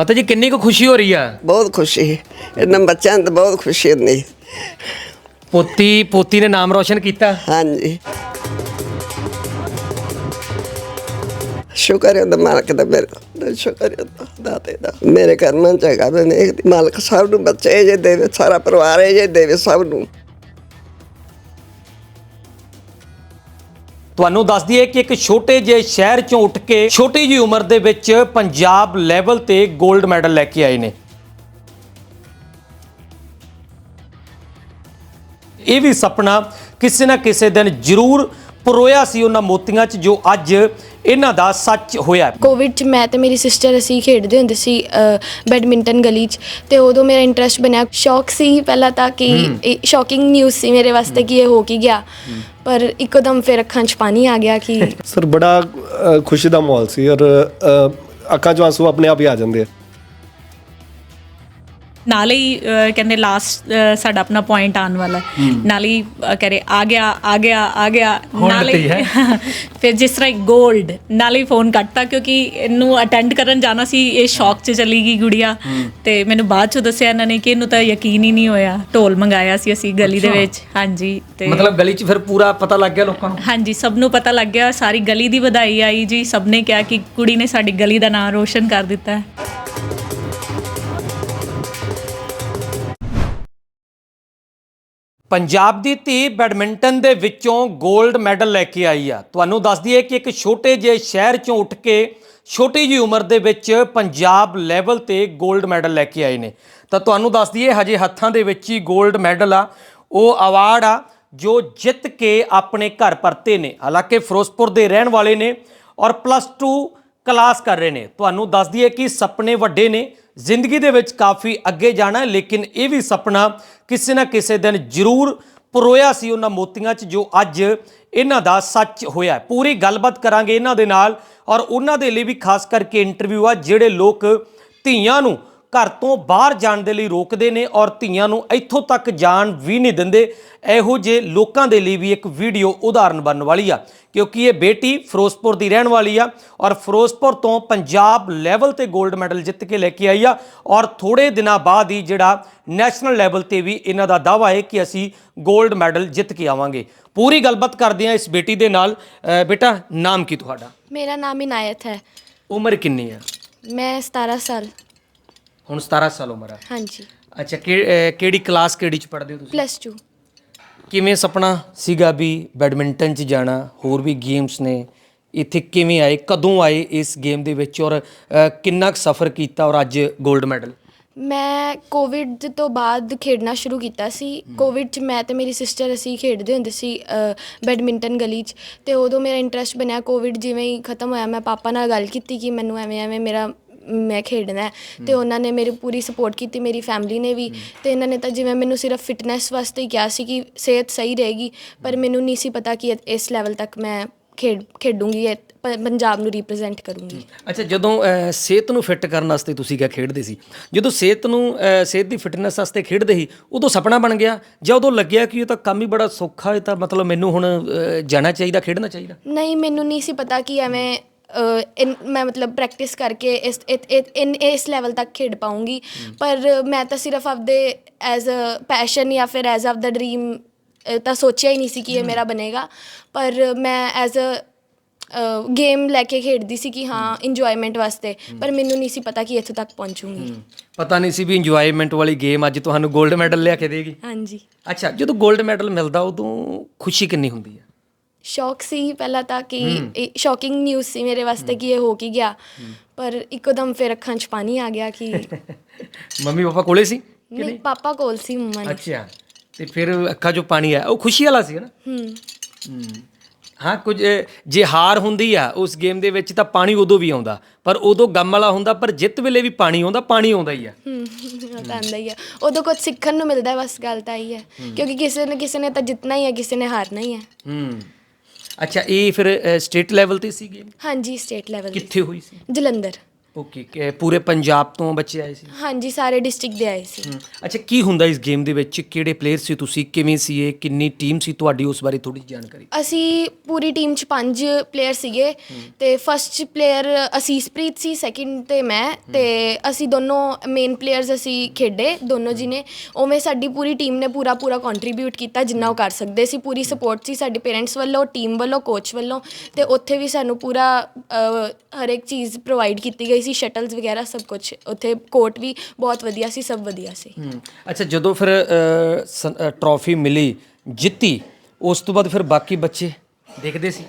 ਮਾਤਾ ਜੀ ਕਿੰਨੀ ਕੁ ਖੁਸ਼ੀ ਹੋ ਰਹੀ ਆ? ਬਹੁਤ ਖੁਸ਼ੀ। ਇਹਨਾਂ ਬੱਚਿਆਂ ਨੂੰ ਤਾਂ ਬਹੁਤ ਖੁਸ਼ੀ ਹੁੰਦੀ। ਪੋਤੀ ਪੋਤੀ ਨੇ ਨਾਮ ਰੋਸ਼ਨ ਕੀਤਾ? ਹਾਂਜੀ। ਸ਼ੁਕਰ ਹੈ ਉਹਦਾ ਮਾਲਕ ਦਾ ਮੇਰੇ ਦਾ ਸ਼ੁਕਰ ਹੈ ਉਹਦਾ ਦਾਤੇ ਦਾ। ਮੇਰੇ ਕਰਮਾਂ ਚ ਹੈਗਾ ਮਾਲਕ ਸਭ ਨੂੰ ਬੱਚੇ ਜੇ ਦੇਵੇ ਸਾਰਾ ਪਰਿਵਾਰ ਇਹ ਜੇ ਦੇਵੇ ਸਭ ਨੂੰ। ਤੁਹਾਨੂੰ ਦੱਸ ਦਈਏ ਕਿ ਇੱਕ ਛੋਟੇ ਜਿਹੇ ਸ਼ਹਿਰ ਚੋਂ ਉੱਠ ਕੇ ਛੋਟੀ ਜਿਹੀ ਉਮਰ ਦੇ ਵਿੱਚ ਪੰਜਾਬ ਲੈਵਲ ਤੇ 골ਡ ਮੈਡਲ ਲੈ ਕੇ ਆਏ ਨੇ। ਇਹ ਵੀ ਸੁਪਨਾ ਕਿਸੇ ਨਾ ਕਿਸੇ ਦਿਨ ਜ਼ਰੂਰ ਪਰੋਇਆ ਸੀ ਉਹਨਾਂ ਮੋਤੀਆਂ 'ਚ ਜੋ ਅੱਜ ਇਹਨਾਂ ਦਾ ਸੱਚ ਹੋਇਆ ਕੋਵਿਡ ਚ ਮੈਂ ਤੇ ਮੇਰੀ ਸਿਸਟਰ ਅਸੀਂ ਖੇਡਦੇ ਹੁੰਦੇ ਸੀ ਬੈਡਮਿੰਟਨ ਗਲੀ ਚ ਤੇ ਉਦੋਂ ਮੇਰਾ ਇੰਟਰਸਟ ਬਣਿਆ। ਸ਼ੌਕ ਸੀ ਪਹਿਲਾਂ ਤਾਂ ਕਿ ਸ਼ੌਕਿੰਗ ਨਿਊਜ਼ ਸੀ ਮੇਰੇ ਵਾਸਤੇ ਕਿ ਇਹ ਹੋ ਕੀ ਗਿਆ। ਪਰ ਇੱਕਦਮ ਫਿਰ ਅੱਖਾਂ 'ਚ ਪਾਣੀ ਆ ਗਿਆ ਕਿ ਸਰ ਬੜਾ ਖੁਸ਼ੀ ਦਾ ਮਾਹੌਲ ਸੀ ਔਰ ਅੱਖਾਂ 'ਚੋਂ ਆਂਸੂ ਆਪਣੇ ਆਪ ਹੀ ਆ ਜਾਂਦੇ ਆ। ਨਾਲੇ ਹੀ ਅਹ, ਕਹਿੰਦੇ ਲਾਸਟ ਸਾਡਾ ਆਪਣਾ ਪੁਆਇੰਟ ਆਉਣ ਵਾਲਾ ਹੈ। ਨਾਲੇ ਹੀ ਅਹ, ਕਹਿ ਰਹੇ ਆ ਗਿਆ ਆ ਗਿਆ ਆ ਗਿਆ। ਨਾਲੇ ਤੇ ਹੈ। ਫਿਰ ਜਿਸ ਤਰ੍ਹਾਂ 골ਡ ਨਾਲੇ ਹੀ ਫੋਨ ਕੱਟਤਾ ਕਿਉਂਕਿ ਇਹਨੂੰ ਅਟੈਂਡ ਕਰਨ ਜਾਣਾ ਸੀ ਇਹ ਸ਼ੌਕ 'ਚ ਚਲੀ ਗਈ ਗੁੜੀਆ। ਤੇ ਮੈਨੂੰ ਬਾਅਦ 'ਚ ਦੱਸਿਆ ਇਹਨਾਂ ਨੇ ਕਿ ਇਹਨੂੰ ਤਾਂ ਯਕੀਨ ਹੀ ਨਹੀਂ ਹੋਇਆ। ਢੋਲ ਮੰਗਾਇਆ ਸੀ ਅਸੀਂ ਗਲੀ ਦੇ ਅੱਛਾ। ਵਿੱਚ। ਹਾਂਜੀ ਤੇ ਮਤਲਬ ਗਲੀ 'ਚ ਫਿਰ ਪੂਰਾ ਪਤਾ ਲੱਗ ਗਿਆ ਲੋਕਾਂ ਨੂੰ? ਹਾਂਜੀ ਸਭ ਨੂੰ ਪਤਾ ਲੱਗ ਗਿਆ। ਸਾਰੀ ਗਲੀ ਦੀ ਵਧਾਈ ਆਈ ਜੀ। ਸਭ ਨੇ ਕਿਹਾ ਕਿ ਕੁੜੀ ਨੇ ਸਾਡੀ ਗਲੀ ਦਾ ਨਾਮ ਰੋਸ਼ਨ ਕਰ ਦਿੱਤਾ। ਹੈ ਪੰਜਾਬ ਦੀ ਧੀ ਬੈਡਮਿੰਟਨ ਦੇ ਵਿੱਚੋਂ 골ਡ ਮੈਡਲ ਲੈ ਕੇ ਆਈ ਆ। ਤੁਹਾਨੂੰ ਦੱਸ ਦਈਏ ਕਿ ਇੱਕ ਛੋਟੇ ਜਿਹੇ ਸ਼ਹਿਰ ਚੋਂ ਉੱਠ ਕੇ ਛੋਟੀ ਜੀ ਉਮਰ ਦੇ ਵਿੱਚ ਪੰਜਾਬ ਲੈਵਲ ਤੇ 골ਡ ਮੈਡਲ ਲੈ ਕੇ ਆਏ ਨੇ। ਤਾਂ ਤੁਹਾਨੂੰ ਦੱਸ ਦਈਏ, ਹਜੇ ਹੱਥਾਂ ਦੇ ਵਿੱਚ ਹੀ 골ਡ ਮੈਡਲ ਆ। ਉਹ ਅਵਾਰਡ ਆ ਜੋ ਜਿੱਤ ਕੇ ਆਪਣੇ ਘਰ ਪਰਤੇ ਨੇ। ਹਾਲਾਂਕਿ ਫਿਰੋਜ਼ਪੁਰ ਦੇ ਰਹਿਣ ਵਾਲੇ ਨੇ ਔਰ ਪਲੱਸ 2 ਕਲਾਸ ਕਰ ਰਹੇ ਨੇ। ਤੁਹਾਨੂੰ ਦੱਸ ਦਈਏ ਕਿ ਸੁਪਨੇ ਵੱਡੇ ਨੇ। ਜ਼ਿੰਦਗੀ ਦੇ ਵਿੱਚ ਕਾਫੀ ਅੱਗੇ ਜਾਣਾ ਲੇਕਿਨ ਇਹ ਵੀ ਸੁਪਨਾ ਕਿਸੇ ਨਾ ਕਿਸੇ ਦਿਨ ਜ਼ਰੂਰ ਪਰੋਇਆ ਸੀ ਉਹਨਾਂ ਮੋਤੀਆਂ 'ਚ ਜੋ ਅੱਜ ਇਹਨਾਂ ਦਾ ਸੱਚ ਹੋਇਆ ਪੂਰੀ ਗੱਲਬਾਤ ਕਰਾਂਗੇ ਇਹਨਾਂ ਦੇ ਨਾਲ ਔਰ ਉਹਨਾਂ ਦੇ ਲਈ ਵੀ ਖਾਸ ਕਰਕੇ ਇੰਟਰਵਿਊ ਆ ਜਿਹੜੇ ਲੋਕ ਧੀਆਂ ਨੂੰ ਘਰ ਤੋਂ ਬਾਹਰ ਜਾਣ ਦੇ ਲਈ ਰੋਕਦੇ ਨੇ ਔਰ ਧੀਆਂ ਨੂੰ ਇੱਥੋਂ ਤੱਕ ਜਾਣ ਵੀ ਨਹੀਂ ਦਿੰਦੇ। ਇਹੋ ਜਿਹੇ ਲੋਕਾਂ ਦੇ ਲਈ ਵੀ ਇੱਕ ਵੀਡੀਓ ਉਦਾਹਰਨ ਬਣਨ ਵਾਲੀ ਆ ਕਿਉਂਕਿ ਇਹ ਬੇਟੀ ਫਿਰੋਜ਼ਪੁਰ ਦੀ ਰਹਿਣ ਵਾਲੀ ਆ ਔਰ ਫਿਰੋਜ਼ਪੁਰ ਤੋਂ ਪੰਜਾਬ ਲੈਵਲ ਤੇ 골ਡ ਮੈਡਲ ਜਿੱਤ ਕੇ ਲੈ ਕੇ ਆਈ ਆ ਔਰ ਥੋੜੇ ਦਿਨਾਂ ਬਾਅਦ ਹੀ ਜਿਹੜਾ ਨੈਸ਼ਨਲ ਲੈਵਲ ਤੇ ਵੀ ਇਹਨਾਂ ਦਾ ਦਾਵਾ ਹੈ ਕਿ ਅਸੀਂ 골ਡ ਮੈਡਲ ਜਿੱਤ ਕੇ ਆਵਾਂਗੇ। ਪੂਰੀ ਗੱਲਬਾਤ ਕਰਦੇ ਆ ਇਸ ਬੇਟੀ ਦੇ ਨਾਲ। ਬੇਟਾ ਨਾਮ ਕੀ ਤੁਹਾਡਾ? ਮੇਰਾ ਨਾਮ ਇਨਾਇਤ ਹੈ। ਉਮਰ ਕਿੰਨੀ ਆ? ਮੈਂ 17 ਸਾਲ। ਹੁਣ 17 ਸਾਲ ਉਮਰ ਆ। ਹਾਂਜੀ। ਅੱਛਾ ਕਿ- ਅਹ ਕਿਹੜੀ ਕਲਾਸ ਕਿਹੜੀ ਚ ਪੜ੍ਹਦੇ ਹੋ ਤੁਸੀਂ? ਪਲੱਸ 2 ਕਿਵੇਂ ਸੁਪਨਾ ਸੀਗਾ ਵੀ ਬੈਡਮਿੰਟਨ 'ਚ ਜਾਣਾ ਹੋਰ ਵੀ ਗੇਮਸ ਨੇ ਇੱਥੇ ਕਿਵੇਂ ਆਏ ਕਦੋਂ ਆਏ ਇਸ ਗੇਮ ਦੇ ਵਿੱਚ ਔਰ ਅ, ਕਿੰਨਾ ਕੁ ਸਫ਼ਰ ਕੀਤਾ ਔਰ ਅੱਜ 골ਡ ਮੈਡਲ ਮੈਂ ਕੋਵਿਡ ਤੋਂ ਬਾਅਦ ਖੇਡਣਾ ਸ਼ੁਰੂ ਕੀਤਾ ਸੀ। ਕੋਵਿਡ 'ਚ ਮੈਂ ਤੇ ਮੇਰੀ ਸਿਸਟਰ ਅਸੀਂ ਖੇਡਦੇ ਹੁੰਦੇ ਸੀ ਅ, ਬੈਡਮਿੰਟਨ ਗਲੀ 'ਚ। ਤੇ ਉਦੋਂ ਮੇਰਾ ਇੰਟਰਸਟ ਬਣਿਆ ਕੋਵਿਡ ਜਿਵੇਂ ਹੀ ਖਤਮ ਹੋਇਆ ਮੈਂ ਪਾਪਾ ਨਾਲ ਗੱਲ ਕੀਤੀ ਕਿ ਮੈਨੂੰ ਐਵੇਂ ਐਵੇਂ ਮੇਰਾ ਮੈਂ ਖੇਡਣਾ ਹੈ। ਤੇ ਉਹਨਾਂ ਨੇ ਮੇਰੀ ਪੂਰੀ ਸਪੋਰਟ ਕੀਤੀ ਮੇਰੀ ਫੈਮਿਲੀ ਨੇ ਵੀ। ਤੇ ਇਹਨਾਂ ਨੇ ਤਾਂ ਜਿਵੇਂ ਮੈਨੂੰ ਸਿਰਫ ਫਿਟਨੈਸ ਵਾਸਤੇ ਹੀ ਕਿਹਾ ਸੀ ਕਿ ਸਿਹਤ ਸਹੀ ਰਹੇਗੀ ਪਰ ਮੈਨੂੰ ਨਹੀਂ ਸੀ ਪਤਾ ਕਿ ਇਸ ਲੈਵਲ ਤੱਕ ਮੈਂ ਖੇਡ ਖੇਡੂੰਗੀ ਇਹ ਪ- ਪੰਜਾਬ ਨੂੰ ਰਿਪਰੈਜ਼ੈਂਟ ਕਰੂੰਗੀ। ਅੱਛਾ ਜਦੋਂ ਸਿਹਤ ਨੂੰ ਫਿੱਟ ਕਰਨ ਵਾਸਤੇ ਤੁਸੀਂ ਕਿਆ ਖੇਡਦੇ ਸੀ ਜਦੋਂ ਸਿਹਤ ਨੂੰ ਸਿਹਤ ਦੀ ਫਿਟਨੈਸ ਵਾਸਤੇ ਖੇਡਦੇ ਸੀ ਉਦੋਂ ਸੁਪਨਾ ਬਣ ਗਿਆ। ਜਾਂ ਉਦੋਂ ਲੱਗਿਆ ਕਿ ਇਹ ਤਾਂ ਕੰਮ ਹੀ ਬੜਾ ਸੌਖਾ ਹੈ ਤਾਂ ਮਤਲਬ ਮੈਨੂੰ ਹੁਣ ਜਾਣਾ ਚਾਹੀਦਾ ਖੇਡਣਾ ਚਾਹੀਦਾ? ਨਹੀਂ ਮੈਨੂੰ ਨਹੀਂ ਸੀ ਪਤਾ ਕਿ ਐਵੇਂ ਇਨ- ਮੈਂ ਮਤਲਬ ਪ੍ਰੈਕਟਿਸ ਕਰਕੇ ਇਸ ਇਨ ਇਸ ਲੈਵਲ ਤੱਕ ਖੇਡ ਪਾਉਂਗੀ ਪਰ ਮੈਂ ਤਾਂ ਸਿਰਫ ਆਪਦੇ ਐਜ਼ ਅ ਪੈਸ਼ਨ ਜਾਂ ਫਿਰ ਐਜ਼ ਆਪਦਾ ਡ੍ਰੀਮ ਤਾਂ ਸੋਚਿਆ ਹੀ ਨਹੀਂ ਸੀ ਕਿ ਇਹ ਮੇਰਾ ਬਣੇਗਾ। ਪਰ ਮੈਂ ਐਜ਼ ਅ ਗੇਮ ਲੈ ਕੇ ਖੇਡਦੀ ਸੀ ਕਿ ਹਾਂ ਇੰਜੋਇਮੈਂਟ ਵਾਸਤੇ। ਪਰ ਮੈਨੂੰ ਨਹੀਂ ਸੀ ਪਤਾ ਕਿ ਇੱਥੋਂ ਤੱਕ ਪਹੁੰਚੂੰਗੀ। ਪਤਾ ਨਹੀਂ ਸੀ ਵੀ ਇੰਜੋਇਮੈਂਟ ਵਾਲੀ ਗੇਮ ਅੱਜ ਤੁਹਾਨੂੰ 골ਡ ਮੈਡਲ ਲਿਆ ਕੇ ਦੇਗੀ। ਹਾਂਜੀ। ਅੱਛਾ ਜਦੋਂ 골ਡ ਮੈਡਲ ਮਿਲਦਾ ਉਦੋਂ ਖੁਸ਼ੀ ਕਿੰਨੀ ਹੁੰਦੀ ਹੈ? ਸ਼ੌਕ ਸੀ ਪਹਿਲਾਂ ਤਾਂ ਕਿ ਸ਼ੌਕਿੰਗ ਨਿਊਜ਼ ਸੀ ਮੇਰੇ ਵਾਸਤੇ ਕਿ ਇਹ ਹੋ ਕੀ ਗਿਆ। ਪਰ ਇੱਕਦਮ ਫਿਰ ਅੱਖਾਂ 'ਚ ਪਾਣੀ ਆ ਗਿਆ ਕਿ ਮੰਮੀ ਪਾਪਾ ਕੋਲੇ ਸੀ ਨਹੀਂ ਪਾਪਾ ਕੋਲ ਸੀ ਮੰਮਾ ਨੇ। ਅੱਛਾ ਤੇ ਫਿਰ ਅੱਖਾਂ 'ਚੋਂ ਪਾਣੀ ਆਇਆ। ਉਹ ਖੁਸ਼ੀ ਵਾਲਾ ਸੀ ਨਾ? ਹੂੰ। ਹਾਂ। ਕੁਝ ਜੇ ਹਾਰ ਹੁੰਦੀ ਆ ਉਸ ਗੇਮ ਦੇ ਵਿੱਚ ਤਾਂ ਪਾਣੀ ਉਦੋਂ ਵੀ ਆਉਂਦਾ। ਪਰ ਉਦੋਂ ਗਮ ਵਾਲਾ ਹੁੰਦਾ ਪਰ ਜਿੱਤ ਵੇਲੇ ਵੀ ਪਾਣੀ ਆਉਂਦਾ ਪਾਣੀ ਆਉਂਦਾ ਹੀ ਆ। ਹੂੰ ਉਹ ਤਾਂ ਆਉਂਦਾ ਹੀ ਹੈ ਉਦੋਂ ਕੁਝ ਸਿੱਖਣ ਨੂੰ ਮਿਲਦਾ ਹੈ ਬਸ ਗੱਲ ਤਾਂ ਹੀ। ਹੈ। ਕਿਉਂਕਿ ਕਿਸੇ ਨੇ ਕਿਸੇ ਨੇ ਤਾਂ ਜਿੱਤਣਾ ਹੀ ਹੈ ਕਿਸੇ ਨੇ ਹਾਰਨਾ ਹੀ ਹੈ। ਹੂੰ। ਅੱਛਾ ਇਹ ਫਿਰ ਸਟੇਟ ਲੈਵਲ ਤੇ ਸੀ ਗੇਮ ਹਾਂਜੀ ਸਟੇਟ ਲੈਵਲ ਕਿੱਥੇ ਹੋਈ ਸੀ? ਜਲੰਧਰ। ਓਕੇ ਪੂਰੇ ਪੰਜਾਬ ਤੋਂ ਬੱਚੇ ਆਏ ਸੀ? ਹਾਂਜੀ ਸਾਰੇ ਡਿਸਟ੍ਰਿਕਟ ਦੇ ਆਏ ਸੀ। ਅੱਛਾ ਕੀ ਹੁੰਦਾ ਇਸ ਗੇਮ ਦੇ ਵਿੱਚ? ਕਿਹੜੇ ਪਲੇਅਰ ਸੀ ਤੁਸੀਂ? ਕਿਵੇਂ ਸੀ ਇਹ? ਕਿੰਨੀ ਟੀਮ ਸੀ? ਤੁਹਾਡੀ ਉਸ ਬਾਰੇ ਥੋੜੀ ਜਾਣਕਾਰੀ। ਅਸੀਂ ਪੂਰੀ ਟੀਮ ਚ ਪੰਜ ਪਲੇਅਰ ਸੀਗੇ ਤੇ ਫਸਟ ਪਲੇਅਰ ਅਸੀਸਪ੍ਰੀਤ ਸੀ ਸੈਕਿੰਡ ਤੇ ਮੈਂ ਤੇ ਅਸੀਂ ਦੋਨੋਂ ਮੇਨ ਪਲੇਅਰਸ ਅਸੀਂ ਖੇਡੇ ਦੋਨੋਂ ਜੀ ਨੇ ਉਵੇਂ ਸਾਡੀ ਪੂਰੀ ਟੀਮ ਨੇ ਪੂਰਾ ਪੂਰਾ ਕੰਟਰੀਬਿਊਟ ਕੀਤਾ ਜਿੰਨਾ ਉਹ ਕਰ ਸਕਦੇ ਸੀ। ਪੂਰੀ ਸਪੋਰਟ ਸੀ ਸਾਡੇ ਪੇਰੈਂਟਸ ਵੱਲੋਂ ਟੀਮ ਵੱਲੋਂ ਕੋਚ ਵੱਲੋਂ ਤੇ ਉੱਥੇ ਵੀ ਸਾਨੂੰ ਪੂਰਾ ਹਰ ਇੱਕ ਚੀਜ਼ ਪ੍ਰੋਵਾਈਡ ਕੀਤੀ ਗਈ ਸੀ ਸ਼ਟਲਸ ਵਗੈਰਾ ਸਭ ਕੁਝ ਉੱਥੇ ਕੋਰਟ ਵੀ ਬਹੁਤ ਵਧੀਆ ਸੀ ਸਭ ਵਧੀਆ ਸੀ। ਅੱਛਾ ਜਦੋਂ ਫਿਰ ਟਰੋਫੀ ਮਿਲੀ ਜਿੱਤੀ ਉਸ ਤੋਂ ਬਾਅਦ ਫਿਰ ਬਾਕੀ ਬੱਚੇ ਦੇਖਦੇ ਸੀ?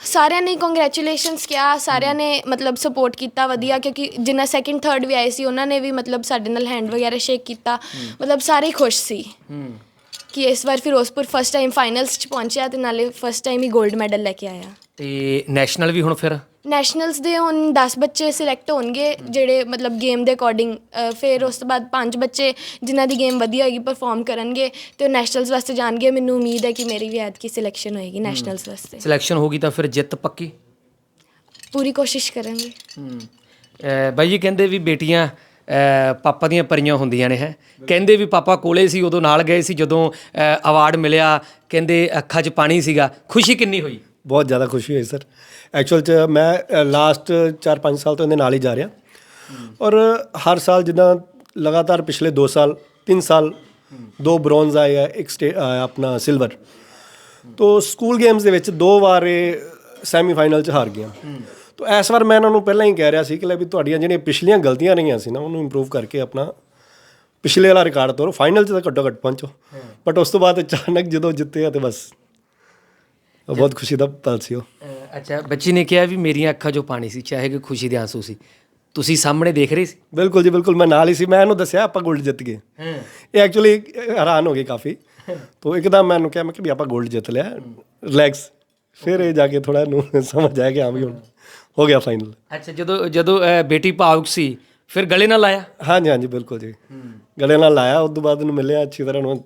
ਸਾਰਿਆਂ ਨੇ ਕੰਗ੍ਰੈਚੁਲੇਸ਼ਨਸ ਕਿਹਾ ਸਾਰਿਆਂ ਨੇ ਮਤਲਬ ਸਪੋਰਟ ਕੀਤਾ ਵਧੀਆ ਕਿਉਂਕਿ ਜਿਨ੍ਹਾਂ ਸੈਕਿੰਡ ਥਰਡ ਵੀ ਆਏ ਸੀ ਉਹਨਾਂ ਨੇ ਵੀ ਮਤਲਬ ਸਾਡੇ ਨਾਲ ਹੈਂਡ ਵਗੈਰਾ ਸ਼ੇਕ ਕੀਤਾ। ਮਤਲਬ ਸਾਰੇ ਖੁਸ਼ ਸੀ ਕਿ ਇਸ ਵਾਰ ਫਿਰੋਜ਼ਪੁਰ ਫਸਟ ਟਾਈਮ ਫਾਈਨਲਸ ਚ ਪਹੁੰਚਿਆ ਤੇ ਨਾਲੇ ਫਸਟ ਟਾਈਮ ਹੀ 골ਡ ਮੈਡਲ ਲੈ ਕੇ ਆਇਆ। ਤੇ ਨੈਸ਼ਨਲ ਵੀ ਹੁਣ ਫਿਰ ਨੈਸ਼ਨਲਸ ਦੇ ਹੁਣ 10 ਬੱਚੇ ਸਿਲੈਕਟ ਹੋਣਗੇ ਜਿਹੜੇ ਮਤਲਬ ਗੇਮ ਦੇ ਅਕੋਰਡਿੰਗ ਫਿਰ ਉਸ ਤੋਂ ਬਾਅਦ ਪੰਜ ਬੱਚੇ ਜਿਨ੍ਹਾਂ ਦੀ ਗੇਮ ਵਧੀਆ ਹੋਏਗੀ ਪਰਫਾਰਮ ਕਰਨਗੇ ਤੇ ਉਹ ਨੈਸ਼ਨਲਸ ਵਾਸਤੇ ਜਾਣਗੇ। ਮੈਨੂੰ ਉਮੀਦ ਹੈ ਕਿ ਮੇਰੀ ਵੀ ਐਤਕੀ ਸਿਲੈਕਸ਼ਨ ਹੋਏਗੀ ਨੈਸ਼ਨਲਸ ਵਾਸਤੇ। ਸਿਲੈਕਸ਼ਨ ਹੋ ਗਈ ਤਾਂ ਫਿਰ ਜਿੱਤ ਪੱਕੀ? ਪੂਰੀ ਕੋਸ਼ਿਸ਼ ਕਰਾਂਗੇ। ਹਮ ਅਹ ਬਾਈ ਜੀ ਕਹਿੰਦੇ ਵੀ ਬੇਟੀਆਂ ਅਹ ਪਾਪਾ ਦੀਆਂ ਪਰੀਆਂ ਹੁੰਦੀਆਂ ਨੇ ਹੈ। ਕਹਿੰਦੇ ਵੀ ਪਾਪਾ ਕੋਲੇ ਸੀ ਉਦੋਂ ਨਾਲ ਗਏ ਸੀ ਜਦੋਂ ਅਵਾਰਡ ਮਿਲਿਆ ਕਹਿੰਦੇ ਅੱਖਾਂ 'ਚ ਪਾਣੀ ਸੀਗਾ। ਖੁਸ਼ੀ ਕਿੰਨੀ ਹੋਈ? ਬਹੁਤ ਜ਼ਿਆਦਾ ਖੁਸ਼ੀ ਹੋਈ ਸਰ। ਐਕਚੁਅਲ ਚ ਮੈਂ ਲਾਸਟ 4-5 ਸਾਲ ਤੋਂ ਇਹਦੇ ਨਾਲ ਹੀ ਜਾ ਰਿਹਾ। ਔਰ ਹਰ ਸਾਲ ਜਿੱਦਾਂ ਲਗਾਤਾਰ ਪਿਛਲੇ 2 ਸਾਲ 3 ਸਾਲ ਦੋ ਬ੍ਰੌਂਜ਼ ਆਏ ਆ ਇੱਕ ਆਪਣਾ ਸਿਲਵਰ ਤੋ ਸਕੂਲ ਗੇਮਸ ਦੇ ਵਿੱਚ ਦੋ ਵਾਰ ਇਹ ਸੈਮੀਫਾਈਨਲ ਚ ਹਾਰ ਗਿਆ। ਤੋ ਇਸ ਵਾਰ ਮੈਂ ਇਹਨਾਂ ਨੂੰ ਪਹਿਲਾਂ ਹੀ ਕਹਿ ਰਿਹਾ ਸੀ ਕਿ ਲੈ ਵੀ ਤੁਹਾਡੀਆਂ ਜਿਹੜੀਆਂ ਪਿਛਲੀਆਂ ਗਲਤੀਆਂ ਰਹੀਆਂ ਸੀ ਨਾ ਉਹਨੂੰ ਇੰਪਰੂਵ ਕਰਕੇ ਆਪਣਾ ਪਿਛਲੇ ਵਾਲਾ ਰਿਕਾਰਡ ਤੋੜੋ ਫਾਈਨਲ ਚ ਤਾਂ ਘੱਟੋ ਘੱਟ ਪਹੁੰਚੋ। ਬਟ ਉਸ ਤੋਂ ਬਾਅਦ ਅਚਾਨਕ ਜਦੋਂ ਜਿੱਤੇ ਆ ਤੇ ਬਸ। ਬਹੁਤ ਖੁਸ਼ੀ ਦਾ ਪਲ ਸੀ ਉਹ। ਅੱਛਾ ਬੱਚੀ ਨੇ ਕਿਹਾ ਵੀ ਮੇਰੀਆਂ ਅੱਖਾਂ 'ਚੋਂ ਪਾਣੀ ਸੀ ਚਾਹੇ ਕਿ ਖੁਸ਼ੀ ਦੇ ਆਂਸੂ ਸੀ। ਤੁਸੀਂ ਸਾਹਮਣੇ ਦੇਖ ਰਹੇ ਸੀ? ਬਿਲਕੁਲ ਜੀ ਬਿਲਕੁਲ ਮੈਂ ਨਾਲ ਹੀ ਸੀ ਮੈਂ ਇਹਨੂੰ ਦੱਸਿਆ ਆਪਾਂ 골ਡ ਜਿੱਤ ਗਏ। ਇਹ ਐਕਚੁਅਲੀ ਹੈਰਾਨ ਹੋ ਗਈ ਕਾਫੀ। ਤੋ ਇੱਕਦਮ ਮੈਂ ਇਹਨੂੰ ਕਿਹਾ ਮੈਂ ਕਿ ਵੀ ਆਪਾਂ 골ਡ ਜਿੱਤ ਲਿਆ ਰਿਲੈਕਸ ਫਿਰ ਇਹ ਜਾ ਕੇ ਥੋੜਾ ਇਹਨੂੰ ਸਮਝ ਆਇਆ ਕਿ ਹਾਂ ਵੀ ਹੁਣ ਹੋ ਗਿਆ ਫਾਈਨਲ ਅੱਛਾ ਜਦੋਂ ਜਦੋਂ ਬੇਟੀ ਭਾਵੁਕ ਸੀ ਫਿਰ ਗਲੇ ਨਾਲ ਲਾਇਆ? ਹਾਂਜੀ ਹਾਂਜੀ ਬਿਲਕੁਲ ਜੀ। ਗਲੇ ਨਾਲ ਲਾਇਆ ਉਸ ਤੋਂ ਬਾਅਦ ਇਹਨੂੰ ਮਿਲਿਆ ਅੱਛੀ ਤਰ੍ਹਾਂ ਨੂੰ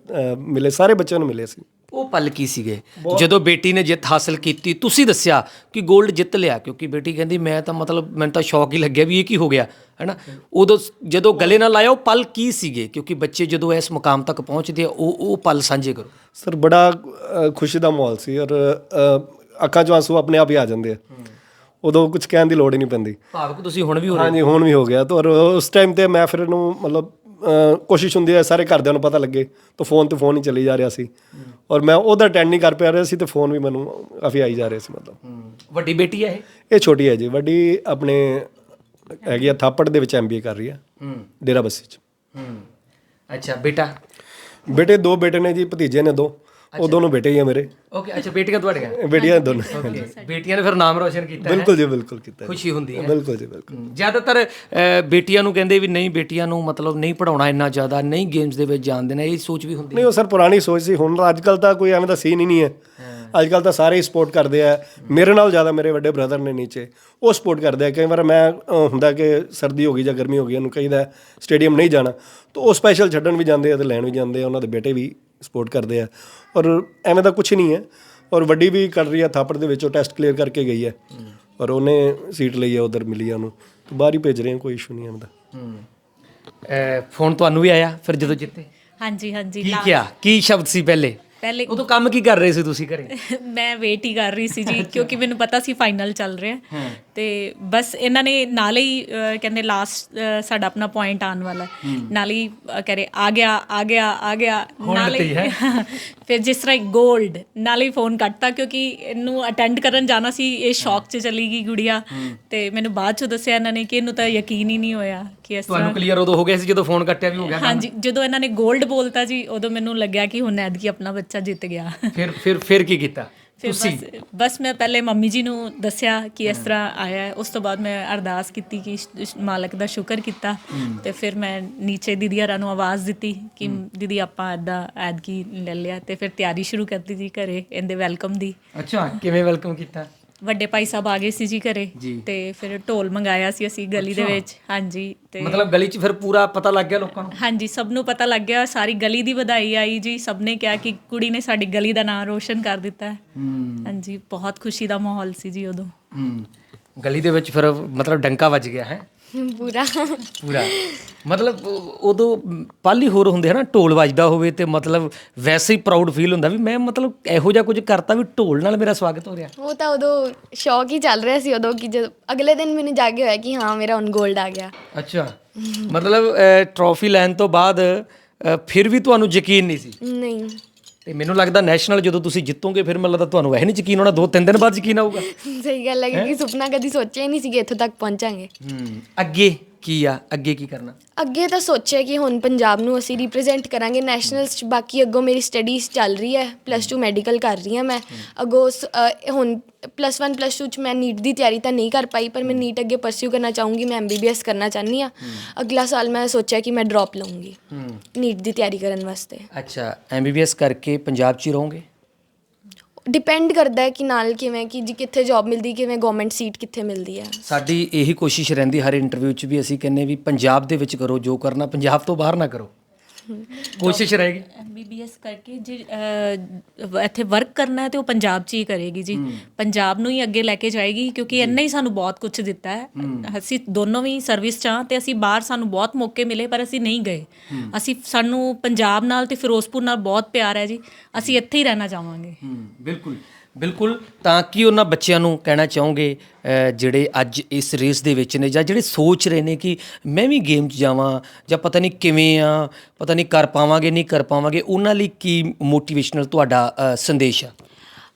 ਮਿਲੇ ਸਾਰੇ ਬੱਚਿਆਂ ਨੂੰ ਮਿਲੇ ਸੀ। ਉਹ ਪਲ ਕੀ ਸੀਗੇ? ਜਦੋਂ ਬੇਟੀ ਨੇ ਜਿੱਤ ਹਾਸਲ ਕੀਤੀ ਤੁਸੀਂ ਦੱਸਿਆ ਕਿ 골ਡ ਜਿੱਤ ਲਿਆ ਕਿਉਂਕਿ ਬੇਟੀ ਕਹਿੰਦੀ ਮੈਂ ਤਾਂ ਮਤਲਬ ਮੈਨੂੰ ਤਾਂ ਸ਼ੌਕ ਹੀ ਲੱਗਿਆ ਵੀ ਇਹ ਕੀ ਹੋ ਗਿਆ ਹੈਨਾ? ਉਦੋਂ ਜਦੋਂ ਗਲੇ ਨਾਲ ਲਾਇਆ ਉਹ ਪਲ ਕੀ ਸੀਗੇ? ਕਿਉਂਕਿ ਬੱਚੇ ਜਦੋਂ ਇਸ ਮੁਕਾਮ ਤੱਕ ਪਹੁੰਚਦੇ ਆ ਉਹ ਉਹ ਪਲ ਸਾਂਝੇ ਕਰੋ। ਸਰ ਬੜਾ ਖੁਸ਼ੀ ਦਾ ਮਾਹੌਲ ਸੀ ਔਰ ਅੱਖਾਂ 'ਚੋਂ ਆਂਸੂ ਆਪਣੇ ਆਪ ਹੀ ਆ ਜਾਂਦੇ ਆ। ਉਦੋਂ ਕੁਝ ਕਹਿਣ ਦੀ ਲੋੜ ਹੀ ਨਹੀਂ ਪੈਂਦੀ। ਭਾਵੁਕ ਤੁਸੀਂ ਹੁਣ ਵੀ ਹੋ ਰਹੇ ਹਾਂਜੀ ਹੁਣ ਵੀ ਹੋ ਗਿਆ। ਤਾਂ ਉਸ ਟਾਈਮ ਤੇ ਮੈਂ ਫਿਰ ਇਹਨੂੰ ਮਤਲਬ ਕੋਸ਼ਿਸ਼ ਹੁੰਦੀ ਹੈ ਸਾਰੇ ਘਰਦਿਆਂ ਨੂੰ ਪਤਾ ਲੱਗੇ ਤਾਂ ਫੋਨ ਤੇ ਫੋਨ ਹੀ ਚੱਲੀ ਜਾ ਰਿਹਾ ਸੀ। ਔਰ ਮੈਂ ਉਹਦਾ ਅਟੈਂਡ ਨਹੀਂ ਕਰ ਪਾ ਰਿਹਾ ਸੀ ਤੇ ਫੋਨ ਵੀ ਮੈਨੂੰ ਕਾਫੀ ਆਈ ਜਾ ਰਿਹਾ ਸੀ ਮਤਲਬ। ਵੱਡੀ ਬੇਟੀ ਹੈ ਇਹ? ਇਹ ਛੋਟੀ ਹੈ ਜੀ ਵੱਡੀ ਆਪਣੇ ਹੈਗੀ ਆ ਥਾਪੜ ਦੇ ਵਿੱਚ ਐਮਬੀਏ ਕਰ ਰਹੀ ਆ ਹੂੰ। ਡੇਰਾ ਬੱਸੀ ਚ। ਅੱਛਾ ਬੇਟਾ? ਬੇਟੇ ਦੋ ਬੇਟੇ ਨੇ ਜੀ ਭਤੀਜੇ ਨੇ ਦੋ। ਉਹ ਦੋਨੋਂ ਬੇਟੇ ਹੀ ਆ ਮੇਰੇ। ਓਕੇ ਅੱਛਾ ਬੇਟੀਆਂ ਤੁਹਾਡੀਆਂ? ਬੇਟੀਆਂ ਦੋਨੋਂ। ਓਕੇ ਬੇਟੀਆਂ ਨੇ ਫਿਰ ਨਾਮ ਰੋਸ਼ਨ ਕੀਤਾ ਹੈ? ਬਿਲਕੁਲ ਜੀ ਬਿਲਕੁਲ ਕੀਤਾ। ਖੁਸ਼ੀ ਹੁੰਦੀ ਹੈ। ਬਿਲਕੁਲ ਜੀ ਬਿਲਕੁਲ। ਜ਼ਿਆਦਾਤਰ ਬੇਟੀਆਂ ਨੂੰ ਕਹਿੰਦੇ ਵੀ ਨਹੀਂ ਬੇਟੀਆਂ ਨੂੰ ਮਤਲਬ ਨਹੀਂ ਪੜਾਉਣਾ ਇੰਨਾ ਜ਼ਿਆਦਾ ਨਹੀਂ ਗੇਮਸ ਦੇ ਵਿੱਚ ਜਾਣ ਦੇਣਾ ਇਹ ਸੋਚ ਵੀ ਹੁੰਦੀ ਨਹੀਂ ਉਹ ਸਰ ਪੁਰਾਣੀ ਸੋਚ ਸੀ ਹੁਣ ਅੱਜ ਕੱਲ ਤਾਂ ਕੋਈ ਐਵੇਂ ਦਾ ਸੀਨ ਹੀ ਨਹੀਂ ਹੈ। ਅੱਜ ਕੱਲ ਤਾਂ ਸਾਰੇ ਸਪੋਰਟ ਕਰਦੇ ਆ। ਮੇਰੇ ਨਾਲ ਜ਼ਿਆਦਾ ਮੇਰੇ ਵੱਡੇ ਬ੍ਰਦਰ ਨੇ ਨੀਚੇ ਉਹ ਸਪੋਰਟ ਕਰਦੇ ਆ। ਕਈ ਵਾਰ ਮੈਂ ਹੁੰਦਾ ਕਿ ਸਰਦੀ ਹੋ ਗਈ ਜਾਂ ਗਰਮੀ ਹੋ ਗਈ ਉਹਨੂੰ ਕਹੀਦਾ ਸਟੇਡੀਅਮ ਨਹੀਂ ਜਾਣਾ। ਤਾਂ ਉਹ ਸਪੈਸ਼ਲ ਛੱਡਣ ਵੀ ਜਾਂਦੇ ਆ ਤੇ ਲੈਣ ਵੀ ਜਾਂਦੇ ਆ ਉਹਨਾਂ ਦੇ ਬੇਟੇ ਵੀ ਸਪੋਰਟ ਕਰਦੇ ਆ। ਔਰ ਐਵੇਂ ਦਾ ਕੁਝ ਨਹੀਂ ਹੈ। ਔਰ ਵੱਡੀ ਵੀ ਕਰ ਰਹੀ ਆ ਥਾਪੜ ਦੇ ਵਿੱਚ ਉਹ ਟੈਸਟ ਕਲੀਅਰ ਕਰਕੇ ਗਈ ਹੈ। ਔਰ ਉਹਨੇ ਸੀਟ ਲਈ ਆ ਉਧਰ ਮਿਲੀ ਆ ਉਹਨੂੰ। ਤਾਂ ਬਾਹਰ ਹੀ ਭੇਜ ਰਹੇ ਆ ਕੋਈ ਇਸ਼ੂ ਨਹੀਂ ਐਵੇਂ ਦਾ ਹੈ। ਫੋਨ ਤੁਹਾਨੂੰ ਵੀ ਆਇਆ ਫਿਰ ਜਦੋਂ ਜਿੱਤੇ? ਹਾਂਜੀ ਹਾਂਜੀ ਕੀ ਕਿਹਾ? ਕੀ ਸ਼ਬਦ ਸੀ ਪਹਿਲੇ? ਪਹਿਲੇ ਉਦੋਂ ਕੰਮ ਕੀ ਕਰ ਰਹੇ ਸੀ ਤੁਸੀਂ ਘਰੇ? ਮੈਂ ਵੇਟ ਹੀ ਕਰ ਰਹੀ ਸੀ ਜੀ ਕਿਉਂਕਿ ਮੈਨੂੰ ਪਤਾ ਸੀ ਫਾਈਨਲ ਚੱਲ ਰਿਹਾ। ਹੈ। ਤੇ ਬਸ ਇਹਨਾਂ ਨੇ ਨਾਲੇ ਹੀ ਅਹ, ਕਹਿੰਦੇ ਲਾਸਟ ਸਾਡਾ ਆਪਣਾ ਪੁਆਇੰਟ ਆਉਣ ਵਾਲਾ। ਹੈ। ਨਾਲੇ ਹੀ ਅਹ, ਕਹਿ ਰਹੇ ਆ ਗਿਆ ਆ ਗਿਆ ਆ ਗਿਆ। ਨਾਲੇ ਫਿਰ ਜਿਸ ਤਰ੍ਹਾਂ 골ਡ ਨਾਲੇ ਫੋਨ ਕੱਟਤਾ ਕਿਉਂਕਿ ਇਹਨੂੰ ਅਟੈਂਡ ਕਰਨ ਜਾਣਾ ਸੀ ਇਹ ਸ਼ੌਕ 'ਚ ਚਲੀ ਗਈ ਗੁੜੀਆ। ਤੇ ਮੈਨੂੰ ਬਾਅਦ 'ਚ ਦੱਸਿਆ ਇਹਨਾਂ ਨੇ ਕਿ ਇਹਨੂੰ ਤਾਂ ਯਕੀਨ ਹੀ ਨਹੀਂ ਹੋਇਆ। ਕਿ ਇਸ ਤੁਹਾਨੂੰ ਕਲੀਅਰ ਉਦੋਂ ਹੋ ਗਿਆ ਸੀ ਜਦੋਂ ਫੋਨ ਕੱਟਿਆ ਵੀ ਹੋ ਗਿਆ ਹਾਂਜੀ ਜਦੋਂ ਇਹਨਾਂ ਨੇ 골ਡ ਬੋਲਤਾ ਜੀ ਉਦੋਂ ਮੈਨੂੰ ਲੱਗਿਆ ਕਿ ਹੁਣ ਐਤਕੀ ਆਪਣਾ ਬੱਚਾ ਜਿੱਤ ਗਿਆ। ਫਿਰ ਫਿਰ ਫਿਰ ਕੀ ਕੀਤਾ? ਫਿਰ ਬਸ ਬਸ ਮੈਂ ਪਹਿਲੇ ਮੰਮੀ ਜੀ ਨੂੰ ਦੱਸਿਆ ਕਿ ਇਸ ਤਰ੍ਹਾਂ ਆਇਆ। ਹੈ ਉਸ ਤੋਂ ਬਾਅਦ ਮੈਂ ਅਰਦਾਸ ਕੀਤੀ ਕਿ ਸ਼- ਸ਼- ਮਾਲਕ ਦਾ ਸ਼ੁਕਰ ਕੀਤਾ। ਤੇ ਫਿਰ ਮੈਂ ਨੀਚੇ ਦੀਦੀ ਹਰਾਂ ਨੂੰ ਆਵਾਜ਼ ਦਿੱਤੀ ਕਿ ਦੀਦੀ ਆਪਾਂ ਐਦਾਂ ਐਦਕੀ ਲੈ ਲਿਆ। ਤੇ ਫਿਰ ਤਿਆਰੀ ਸ਼ੁਰੂ ਕਰਤੀ ਜੀ ਘਰੇ ਇਹਦੇ ਵੈਲਕਮ ਦੀ। ਅੱਛਾ ਕਿਵੇਂ ਵੈਲਕਮ ਕੀਤਾ? ਵੱਡੇ ਭਾਈ ਸਾਹਿਬ ਆ ਗਏ ਸੀ ਜੀ ਘਰੇ ਜੀ। ਤੇ ਫਿਰ ਢੋਲ ਮੰਗਾਇਆ ਸੀ ਅਸੀਂ ਗਲੀ ਦੇ ਵਿੱਚ। ਹਾਂਜੀ ਤੇ ਮਤਲਬ ਗਲੀ 'ਚ ਫਿਰ ਪੂਰਾ ਪਤਾ ਲੱਗ ਗਿਆ ਲੋਕਾਂ ਨੂੰ? ਹਾਂਜੀ ਸਭ ਨੂੰ ਪਤਾ ਲੱਗ ਗਿਆ। ਸਾਰੀ ਗਲੀ ਦੀ ਵਧਾਈ ਆਈ ਜੀ। ਸਭ ਨੇ ਕਿਹਾ ਕਿ ਕੁੜੀ ਨੇ ਸਾਡੀ ਗਲੀ ਦਾ ਨਾਮ ਰੋਸ਼ਨ ਕਰ ਦਿੱਤਾ। ਹੈ ਹੂੰ। ਹਾਂਜੀ ਬਹੁਤ ਖੁਸ਼ੀ ਦਾ ਮਾਹੌਲ ਸੀ ਜੀ ਉਦੋਂ। ਹੂੰ। ਗਲੀ ਦੇ ਵਿੱਚ ਫਿਰ ਮਤਲਬ ਡੰਕਾ ਵੱਜ ਗਿਆ ਹੈ? ਪੂਰਾ ਪੂਰਾ ਮਤਲਬ ਉਹ- ਉਦੋਂ ਪਲ ਹੀ ਹੋਰ ਹੁੰਦੇ ਹਨਾ ਢੋਲ ਵੱਜਦਾ ਹੋਵੇ ਤੇ ਮਤਲਬ ਵੈਸੇ ਹੀ ਪ੍ਰਾਊਡ ਫੀਲ ਹੁੰਦਾ ਵੀ ਮੈਂ ਮਤਲਬ ਇਹੋ ਜਿਹਾ ਕੁਝ ਕਰਤਾ ਵੀ ਢੋਲ ਨਾਲ ਮੇਰਾ ਸਵਾਗਤ ਹੋ ਰਿਹਾ। ਉਹ ਤਾਂ ਉਦੋਂ ਸ਼ੌਕ ਹੀ ਚੱਲ ਰਿਹਾ ਸੀ ਉਦੋਂ ਕਿ ਜਦ ਅਗਲੇ ਦਿਨ ਮੈਨੂੰ ਜਾਗੇ ਹੋਇਆ ਕਿ ਹਾਂ ਮੇਰਾ ਹੁਣ 골ਡ ਆ ਗਿਆ। ਅੱਛਾ। ਮਤਲਬ ਟਰੋਫੀ ਲੈਣ ਤੋਂ ਬਾਅਦ ਅ, ਫਿਰ ਵੀ ਤੁਹਾਨੂੰ ਯਕੀਨ ਨਹੀਂ ਸੀ? ਨਹੀਂ। ਤੇ ਮੈਨੂੰ ਲੱਗਦਾ ਨੈਸ਼ਨਲ ਜਦੋਂ ਤੁਸੀਂ ਜਿੱਤੋਗੇ ਫਿਰ ਮੈਨੂੰ ਲੱਗਦਾ ਤੁਹਾਨੂੰ ਇਹ ਨਹੀਂ ਯਕੀਨ ਹੋਣਾ ਦੋ ਤਿੰਨ ਦਿਨ ਬਾਅਦ ਯਕੀਨ ਆਊਗਾ। ਸਹੀ ਗੱਲ ਹੈ ਕਿ ਸੁਪਨਾ ਕਦੀ ਸੋਚਿਆ ਹੀ ਨਹੀਂ ਸੀ ਕਿ ਇੱਥੋਂ ਤੱਕ ਪਹੁੰਚਾਂਗੇ। ਹੂੰ ਅੱਗੇ। ਕੀ ਆ? ਅੱਗੇ ਕੀ ਕਰਨਾ? ਅੱਗੇ ਤਾਂ ਸੋਚਿਆ ਕਿ ਹੁਣ ਪੰਜਾਬ ਨੂੰ ਅਸੀਂ ਰਿਪਰੈਜ਼ੈਂਟ ਕਰਾਂਗੇ ਨੈਸ਼ਨਲਸ ਚ ਬਾਕੀ ਅੱਗੋਂ ਮੇਰੀ ਸਟੱਡੀਜ਼ ਚੱਲ ਰਹੀ ਹੈ ਪਲੱਸ 2 ਮੈਡੀਕਲ ਕਰ ਰਹੀ ਹਾਂ ਮੈਂ। ਅੱਗੋਂ ਸ- ਅ, ਹੁਣ ਪਲੱਸ 1 ਪਲੱਸ 2 ਚ ਮੈਂ ਨੀਟ ਦੀ ਤਿਆਰੀ ਤਾਂ ਨਹੀਂ ਕਰ ਪਾਈ ਪਰ ਮੈਂ ਨੀਟ ਅੱਗੇ ਪਰਸਿਊ ਕਰਨਾ ਚਾਹੂੰਗੀ ਮੈਂ ਐਮਬੀਬੀਐਸ ਕਰਨਾ ਚਾਹਨੀ ਆ ਅਗਲਾ ਸਾਲ ਮੈਂ ਸੋਚਿਆ ਕਿ ਮੈਂ ਡ੍ਰੌਪ ਲਵਾਂਗੀ ਹੂੰ। ਨੀਟ ਦੀ ਤਿਆਰੀ ਕਰਨ ਵਾਸਤੇ। ਅੱਛਾ ਐਮਬੀਬੀਐਸ ਕਰਕੇ ਪੰਜਾਬ 'ਚ ਹੀ ਰਹੋਗੇ? ਡਿਪੈਂਡ ਕਰਦਾ ਹੈ ਕਿ ਨਾਲ ਕਿਵੇਂ, ਕਿ ਜੀ ਕਿੱਥੇ ਜੌਬ ਮਿਲਦੀ, ਕਿਵੇਂ ਗਵਰਨਮੈਂਟ ਸੀਟ ਕਿੱਥੇ ਮਿਲਦੀ ਹੈ। ਸਾਡੀ ਇਹੀ ਕੋਸ਼ਿਸ਼ ਰਹਿੰਦੀ ਹਰ ਇੰਟਰਵਿਊ 'ਚ ਵੀ ਅਸੀਂ ਕਹਿੰਨੇ ਵੀ ਪੰਜਾਬ ਦੇ ਵਿੱਚ ਕਰੋ, ਜੋ ਕਰਨਾ ਪੰਜਾਬ ਤੋਂ ਬਾਹਰ ਨਾ ਕਰੋ। ਕੋਸ਼ਿਸ਼ ਰਹੇਗੀ। ਐਮਬੀਬੀਐਸ ਕਰਕੇ ਜੇ ਇੱਥੇ ਵਰਕ ਕਰਨਾ ਹੈ ਤੇ ਉਹ ਪੰਜਾਬ 'ਚ ਹੀ ਕਰੇਗੀ ਜੀ। ਪੰਜਾਬ ਨੂੰ ਹੀ ਅੱਗੇ ਲੈ ਕੇ ਜਾਏਗੀ ਕਿਉਂਕਿ ਇੰਨਾ ਹੀ ਸਾਨੂੰ ਬਹੁਤ ਕੁਝ ਦਿੱਤਾ ਹੈ। ਅਸੀਂ ਦੋਨੋਂ ਵੀ ਸਰਵਿਸ 'ਚ ਹਾਂ ਤੇ ਅਸੀਂ ਬਾਹਰ ਸਾਨੂੰ ਬਹੁਤ ਮੌਕੇ ਮਿਲੇ ਪਰ ਅਸੀਂ ਨਹੀਂ ਗਏ। ਅਸੀਂ ਸਾਨੂੰ ਪੰਜਾਬ ਨਾਲ ਤੇ ਫਿਰੋਜ਼ਪੁਰ ਨਾਲ ਬਹੁਤ ਪਿਆਰ ਹੈ ਜੀ। ਅਸੀਂ ਇੱਥੇ ਹੀ ਰਹਿਣਾ ਚਾਹਾਂਗੇ। ਬਿਲਕੁਲ। ਬਿਲਕੁਲ ਤਾਂ ਕਿ ਉਹਨਾਂ ਬੱਚਿਆਂ ਨੂੰ ਕਹਿਣਾ ਚਾਹੋਗੇ ਜਿਹੜੇ ਅੱਜ ਇਸ ਰੇਸ ਦੇ ਵਿੱਚ ਨੇ ਜਾਂ ਜਿਹੜੇ ਸੋਚ ਰਹੇ ਨੇ ਕਿ ਮੈਂ ਵੀ ਗੇਮ 'ਚ ਜਾਵਾਂ ਜਾਂ ਪਤਾ ਨਹੀਂ ਕਿਵੇਂ ਆ ਪਤਾ ਨਹੀਂ ਕਰ ਪਾਵਾਂਗੇ ਨਹੀਂ ਕਰ ਪਾਵਾਂਗੇ ਉਹਨਾਂ ਲਈ ਕੀ ਮੋਟੀਵੇਸ਼ਨਲ ਤੁਹਾਡਾ ਅ, ਸੰਦੇਸ਼ ਆ?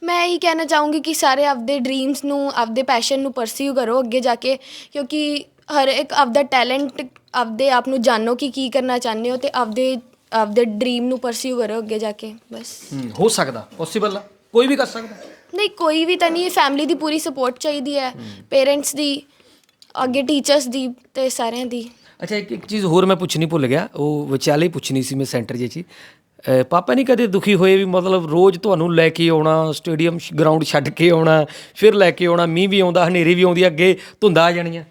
ਮੈਂ ਇਹੀ ਕਹਿਣਾ ਚਾਹੂੰਗੀ ਕਿ ਸਾਰੇ ਆਪਦੇ ਡ੍ਰੀਮਸ ਨੂੰ ਆਪਦੇ ਪੈਸ਼ਨ ਨੂੰ ਪਰਸਿਊ ਕਰੋ ਅੱਗੇ ਜਾ ਕੇ ਕਿਉਂਕਿ ਹਰ ਇੱਕ ਆਪਦਾ ਟੈਲੈਂਟ ਆਪਦੇ ਆਪ ਨੂੰ ਜਾਣੋ ਕਿ ਕੀ ਕਰਨਾ ਚਾਹੁੰਦੇ ਹੋ ਤੇ ਆਪਦੇ ਆਪਦੇ ਡ੍ਰੀਮ ਨੂੰ ਪਰਸਿਊ ਕਰੋ ਅੱਗੇ ਜਾ ਕੇ ਬਸ। ਹੋ ਸਕਦਾ ਪੋਸੀਬਲ ਆ। ਕੋਈ ਵੀ ਕਰ ਸਕਦਾ। ਨਹੀਂ ਕੋਈ ਵੀ ਤਾਂ ਨਹੀਂ ਫੈਮਿਲੀ ਦੀ ਪੂਰੀ ਸਪੋਰਟ ਚਾਹੀਦੀ ਹੈ ਪੇਰੈਂਟਸ ਦੀ ਅੱਗੇ ਟੀਚਰਸ ਦੀ ਤੇ ਸਾਰਿਆਂ ਦੀ। ਅੱਛਾ ਇੱਕ ਇੱਕ ਚੀਜ਼ ਹੋਰ ਮੈਂ ਪੁੱਛਣੀ ਭੁੱਲ ਗਿਆ ਉਹ ਵਿਚਾਲੇ ਹੀ ਪੁੱਛਣੀ ਸੀ ਮੈਂ ਸੈਂਟਰ ਜੇ ਚ ਹੀ। ਪਾਪਾ ਨਹੀਂ ਕਦੇ ਦੁਖੀ ਹੋਏ ਵੀ ਮਤਲਬ ਰੋਜ਼ ਤੁਹਾਨੂੰ ਲੈ ਕੇ ਆਉਣਾ ਸਟੇਡੀਅਮ ਗਰਾਊਂਡ ਛੱਡ ਕੇ ਆਉਣਾ ਫਿਰ ਲੈ ਕੇ ਆਉਣਾ ਮੀਂਹ ਵੀ ਆਉਂਦਾ ਹਨੇਰੀ ਵੀ ਆਉਂਦੀ ਅੱਗੇ ਧੁੰਦਾਂ ਆ ਜਾਣੀਆਂ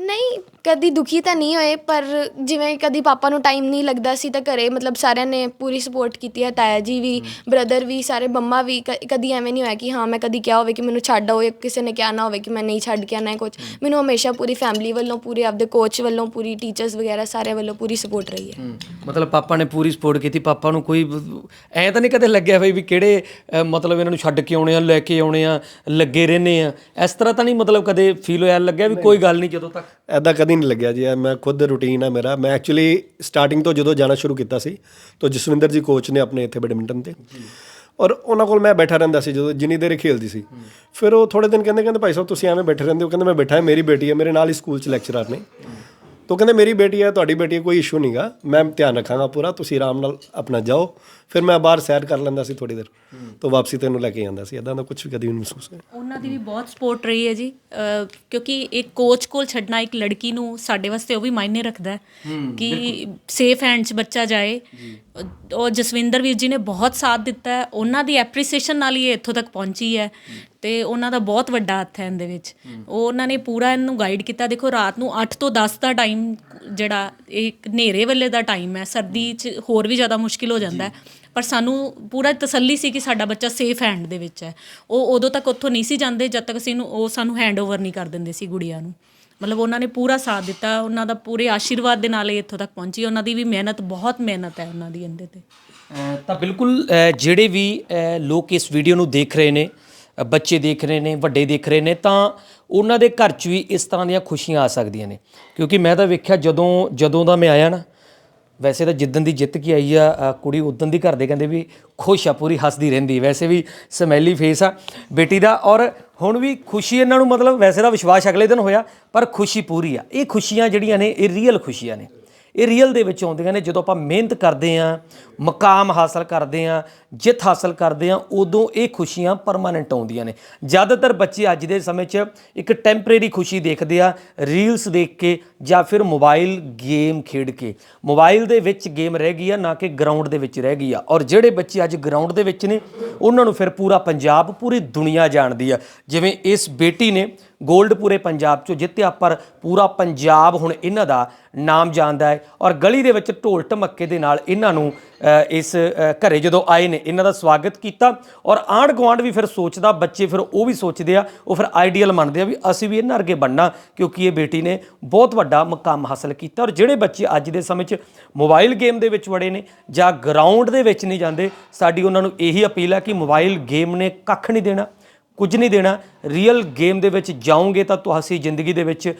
ਨਹੀਂ ਕਦੀ ਦੁਖੀ ਤਾਂ ਨਹੀਂ ਹੋਏ ਪਰ ਜਿਵੇਂ ਕਦੀ ਪਾਪਾ ਨੂੰ ਟਾਈਮ ਨਹੀਂ ਲੱਗਦਾ ਸੀ ਤਾਂ ਘਰੇ ਮਤਲਬ ਸਾਰਿਆਂ ਨੇ ਪੂਰੀ ਸਪੋਰਟ ਕੀਤੀ ਹੈ ਤਾਇਆ ਜੀ ਵੀ ਬ੍ਰਦਰ ਵੀ ਸਾਰੇ ਬੰਮਾ ਵੀ ਕ- ਕਦੀ ਐਵੇਂ ਨਹੀਂ ਹੋਇਆ ਕਿ ਹਾਂ ਮੈਂ ਕਦੀ ਕਿਹਾ ਹੋਵੇ ਕਿ ਮੈਨੂੰ ਛੱਡ ਆਓ ਜਾਂ ਕਿਸੇ ਨੇ ਕਿਹਾ ਨਾ ਹੋਵੇ ਕਿ ਮੈਂ ਨਹੀਂ ਛੱਡ ਕੇ ਆਣਾ ਹੈ ਕੁਝ ਮੈਨੂੰ ਹਮੇਸ਼ਾ ਪੂਰੀ ਫੈਮਿਲੀ ਵੱਲੋਂ ਪੂਰੇ ਆਪਦੇ ਕੋਚ ਵੱਲੋਂ ਪੂਰੀ ਟੀਚਰਸ ਵਗੈਰਾ ਸਾਰੇ ਵੱਲੋਂ ਪੂਰੀ ਸਪੋਰਟ ਰਹੀ ਹੈ। ਮਤਲਬ ਪਾਪਾ ਨੇ ਪੂਰੀ ਸਪੋਰਟ ਕੀਤੀ ਪਾਪਾ ਨੂੰ ਕੋਈ ਐ ਤਾਂ ਨਹੀਂ ਕਦੇ ਲੱਗਿਆ ਬਈ ਵੀ ਕਿਹੜੇ ਅ, ਮਤਲਬ ਇਹਨਾਂ ਨੂੰ ਛੱਡ ਕੇ ਆਉਣੇ ਆ ਲੈ ਕੇ ਆਉਣੇ ਆ ਲੱਗੇ ਰਹਿੰਦੇ ਆ। ਇਸ ਤਰ੍ਹਾਂ ਤਾਂ ਨਹੀਂ ਮਤਲਬ ਕਦੇ ਫੀਲ ਹੋਇਆ ਲੱਗਿਆ ਵੀ ਕੋਈ ਗੱਲ ਨਹੀਂ ਜਦੋਂ ਤੱਕ। ਐਦਾਂ ਕਦੀ ਨਹੀਂ ਲੱਗਿਆ ਜੀ ਮੈਂ ਖੁਦ ਰੂਟੀਨ ਹੈ ਮੇਰਾ। ਮੈਂ ਐਕਚੁਅਲੀ ਸਟਾਰਟਿੰਗ ਤੋਂ ਜਦੋਂ ਜਾਣਾ ਸ਼ੁਰੂ ਕੀਤਾ ਸੀ ਤਾਂ ਜਸਵਿੰਦਰ ਜੀ ਕੋਚ ਨੇ ਆਪਣੇ ਇੱਥੇ ਬੈਡਮਿੰਟਨ ਤੇ। ਔਰ ਉਹਨਾਂ ਕੋਲ ਮੈਂ ਬੈਠਾ ਰਹਿੰਦਾ ਸੀ ਜਦੋਂ ਜਿੰਨੀ ਦੇਰ ਖੇਲਦੀ ਸੀ। ਫਿਰ ਉਹ ਥੋੜੇ ਦਿਨ ਕਹਿੰਦੇ ਕਹਿੰਦੇ ਭਾਈ ਸਾਹਿਬ ਤੁਸੀਂ ਐਵੇਂ ਬੈਠੇ ਰਹਿੰਦੇ ਹੋ। ਕਹਿੰਦੇ ਮੈਂ ਬੈਠਾ ਹਾਂ ਮੇਰੀ ਬੇਟੀ ਹੈ ਮੇਰੇ ਨਾਲ ਹੀ ਸਕੂਲ 'ਚ ਲੈਕਚਰਰ ਨੇ। ਤੋ ਕਹਿੰਦੇ ਮੇਰੀ ਬੇਟੀ ਹੈ ਤੁਹਾਡੀ ਬੇਟੀ ਕੋਈ ਇਸ਼ੂ ਨਹੀਂਗਾ ਮੈਂ ਧਿਆਨ ਰੱਖਾਂਗਾ ਪੂਰਾ ਤੁਸੀਂ ਆਰਾਮ ਨਾਲ ਆਪਣਾ ਜਾਓ ਫਿਰ ਮੈਂ ਬਾਹਰ ਸੈਰ ਕਰ ਲੈਂਦਾ ਸੀ ਥੋੜੀ ਦੇਰ ਤੋਂ ਵਾਪਸੀ ਤੈਨੂੰ ਲੈ ਕੇ ਜਾਂਦਾ ਸੀ। ਇਦਾਂ ਦਾ ਕੁਝ ਵੀ ਕਦੀ ਨਹੀਂ ਮਹਿਸੂਸ ਹੋਇਆ। ਉਹਨਾਂ ਦੀ ਵੀ ਬਹੁਤ ਸਪੋਰਟ ਰਹੀ ਹੈ ਜੀ। ਕਿਉਂਕਿ ਇੱਕ ਕੋਚ ਕੋਲ ਛੱਡਣਾ ਇੱਕ ਲੜਕੀ ਨੂੰ ਸਾਡੇ ਵਾਸਤੇ ਉਹ ਵੀ ਮਾਇਨੇ ਰੱਖਦਾ ਹੈ ਕਿ ਸੇਫ ਹੈਂਡ 'ਚ ਬੱਚਾ ਜਾਏ। ਉਹ ਜਸਵਿੰਦਰ ਵੀਰ ਜੀ ਨੇ ਬਹੁਤ ਸਾਥ ਦਿੱਤਾ ਹੈ। ਉਹਨਾਂ ਦੀ ਐਪਰੀਸੀਏਸ਼ਨ ਨਾਲ ਹੀ ਇਹ ਇੱਥੋਂ ਤੱਕ ਪਹੁੰਚੀ ਹੈ ਤੇ ਉਹਨਾਂ ਦਾ ਬਹੁਤ ਵੱਡਾ ਹੱਥ ਹੈ ਇਹਦੇ ਵਿੱਚ। ਉਹ ਉਹਨਾਂ ਨੇ ਪੂਰਾ ਇਹਨੂੰ ਗਾਈਡ ਕੀਤਾ। ਦੇਖੋ ਰਾਤ ਨੂੰ 8 ਤੋਂ 10 ਦਾ ਟਾਈਮ ਜਿਹੜਾ ਇੱਕ ਹਨੇਰੇ ਵੇਲੇ ਦਾ ਟਾਈਮ ਹੈ। ਸਰਦੀ 'ਚ ਹੋਰ ਵੀ ਜ਼ਿਆਦਾ ਮੁਸ਼ਕਿਲ ਹੋ ਜਾਂਦਾ ਹੈ। ਪਰ ਸਾਨੂੰ ਪੂਰਾ ਤਸੱਲੀ ਸੀ ਕਿ ਸਾਡਾ ਬੱਚਾ ਸੇਫ ਹੈਂਡ ਦੇ ਵਿੱਚ ਹੈ। ਉਹ ਉਦੋਂ ਤੱਕ ਉੱਥੋਂ ਨਹੀਂ ਸੀ ਜਾਂਦੇ, ਜਦ ਤੱਕ ਅਸੀਂ ਨੂੰ ਉਹ ਸਾਨੂੰ ਹੈਂਡਓਵਰ ਨਹੀਂ ਕਰ ਦਿੰਦੇ ਸੀ ਗੁੜੀਆ ਨੂੰ। ਮਤਲਬ ਉਹਨਾਂ ਨੇ ਪੂਰਾ ਸਾਥ ਦਿੱਤਾ, ਉਹਨਾਂ ਦਾ ਪੂਰੇ ਆਸ਼ੀਰਵਾਦ ਦੇ ਨਾਲ ਇਹ ਇੱਥੋਂ ਤੱਕ ਪਹੁੰਚੀ। ਉਹਨਾਂ ਦੀ ਵੀ ਮਿਹਨਤ, ਬਹੁਤ ਮਿਹਨਤ ਹੈ ਉਹਨਾਂ ਦੀ ਇਹਦੇ ਤੇ। ਤਾਂ ਬਿਲਕੁਲ ਜਿਹੜੇ ਵੀ ਲੋਕ ਇਸ ਵੀਡੀਓ ਨੂੰ ਦੇਖ ਰਹੇ ਨੇ ਬੱਚੇ ਦੇਖ ਰਹੇ ਨੇ, ਵੱਡੇ ਦੇਖ ਰਹੇ ਨੇ, ਤਾਂ ਉਹਨਾਂ ਦੇ ਘਰ 'ਚ ਵੀ ਇਸ ਤਰ੍ਹਾਂ ਦੀਆਂ ਖੁਸ਼ੀਆਂ ਆ ਸਕਦੀਆਂ ਨੇ। ਕਿਉਂਕਿ ਮੈਂ ਤਾਂ ਵੇਖਿਆ ਜਦੋਂ ਜਦੋਂ ਦਾ ਮੈਂ ਆਇਆ ਨਾ ਵੈਸੇ ਤਾਂ ਜਿੱਦਣ ਦੀ ਜਿੱਤ ਕੇ ਆਈ ਆ ਕੁੜੀ ਉਦੋਂ ਦੀ ਘਰ ਦੇ ਕਹਿੰਦੇ ਵੀ ਖੁਸ਼ ਆ, ਪੂਰੀ ਹੱਸਦੀ ਰਹਿੰਦੀ ਵੈਸੇ ਵੀ ਸਮੈਲੀ ਫੇਸ ਆ ਬੇਟੀ ਦਾ ਔਰ ਹੁਣ ਵੀ ਖੁਸ਼ੀ ਇਹਨਾਂ ਨੂੰ ਮਤਲਬ ਵੈਸੇ ਤਾਂ ਵਿਸ਼ਵਾਸ ਅਗਲੇ ਦਿਨ ਹੋਇਆ, ਪਰ ਖੁਸ਼ੀ ਪੂਰੀ ਆ। ਇਹ ਖੁਸ਼ੀਆਂ ਜਿਹੜੀਆਂ ਨੇ, ਇਹ ਰੀਅਲ ਖੁਸ਼ੀਆਂ ਨੇ। ਇਹ ਰੀਅਲ ਦੇ ਵਿੱਚ ਆਉਂਦੀਆਂ ਨੇ, ਜਦੋਂ ਆਪਾਂ ਮਿਹਨਤ ਕਰਦੇ ਆਂ ਮਕਾਮ ਹਾਸਲ ਕਰਦੇ ਆਂ ਜਿੱਤ ਹਾਸਲ ਕਰਦੇ ਆਂ ਉਦੋਂ ਇਹ ਖੁਸ਼ੀਆਂ ਪਰਮਾਨੈਂਟ ਆਉਂਦੀਆਂ ਨੇ। ਜ਼ਿਆਦਾਤਰ ਬੱਚੇ ਅੱਜ ਦੇ ਸਮੇਂ 'ਚ ਇੱਕ ਟੈਂਪਰੇਰੀ ਖੁਸ਼ੀ ਦੇਖਦੇ ਆ ਰੀਲਸ ਦੇਖ ਕੇ ਜਾਂ ਫਿਰ ਮੋਬਾਈਲ ਗੇਮ ਖੇਡ ਕੇ। ਮੋਬਾਈਲ ਦੇ ਵਿੱਚ ਗੇਮ ਰਹਿ ਗਈ ਆ, ਨਾ ਕਿ ਗਰਾਊਂਡ ਦੇ ਵਿੱਚ ਰਹਿ ਗਈ ਆ। ਔਰ ਜਿਹੜੇ ਬੱਚੇ ਅੱਜ ਗਰਾਊਂਡ ਦੇ ਵਿੱਚ ਨੇ, ਉਹਨਾਂ ਨੂੰ ਫਿਰ ਪੂਰਾ ਪੰਜਾਬ, ਪੂਰੀ ਦੁਨੀਆ ਜਾਣਦੀ ਆ। ਜਿਵੇਂ ਇਸ ਬੇਟੀ ਨੇ 골ਡ ਪੂਰੇ ਪੰਜਾਬ 'ਚੋਂ ਜਿੱਤਿਆ ਪਰ ਪੂਰਾ ਪੰਜਾਬ ਹੁਣ ਇਹਨਾਂ ਦਾ ਨਾਮ ਜਾਣਦਾ ਹੈ ਔਰ ਗਲੀ ਦੇ ਵਿੱਚ ਢੋਲ ਢਮੱਕੇ ਦੇ ਨਾਲ ਇਹਨਾਂ ਨੂੰ ਇਸ ਅ, ਘਰੇ ਜਦੋਂ ਆਏ ਨੇ ਇਹਨਾਂ ਦਾ ਸਵਾਗਤ ਕੀਤਾ ਔਰ ਆਂਢ ਗੁਆਂਢ ਵੀ ਫਿਰ ਸੋਚਦਾ ਬੱਚੇ ਫਿਰ ਉਹ ਵੀ ਸੋਚਦੇ ਆ ਉਹ ਫਿਰ ਆਈਡੀਅਲ ਮੰਨਦੇ ਆ ਵੀ ਅਸੀਂ ਵੀ ਇਹਨਾਂ ਅੱਗੇ ਬਣਨਾ ਕਿਉਂਕਿ ਇਹ ਬੇਟੀ ਨੇ ਬਹੁਤ ਵੱਡਾ ਮੁਕਾਮ ਹਾਸਲ ਕੀਤਾ ਔਰ ਜਿਹੜੇ ਬੱਚੇ ਅੱਜ ਦੇ ਸਮੇਂ 'ਚ ਮੋਬਾਈਲ ਗੇਮ ਦੇ ਵਿੱਚ ਵੜੇ ਨੇ ਜਾਂ ਗਰਾਊਂਡ ਦੇ ਵਿੱਚ ਨਹੀਂ ਜਾਂਦੇ ਸਾਡੀ ਉਹਨਾਂ ਨੂੰ ਇਹੀ ਅਪੀਲ ਹੈ ਕਿ ਮੋਬਾਈਲ ਗੇਮ ਨੇ ਕੱਖ ਨਹੀਂ ਦੇਣਾ। ਕੁਝ ਨਹੀਂ ਦੇਣਾ। ਰੀਅਲ ਗੇਮ ਦੇ ਵਿੱਚ ਜਾਓਗੇ ਤਾਂ ਤੁਸੀਂ ਜ਼ਿੰਦਗੀ ਦੇ ਵਿੱਚ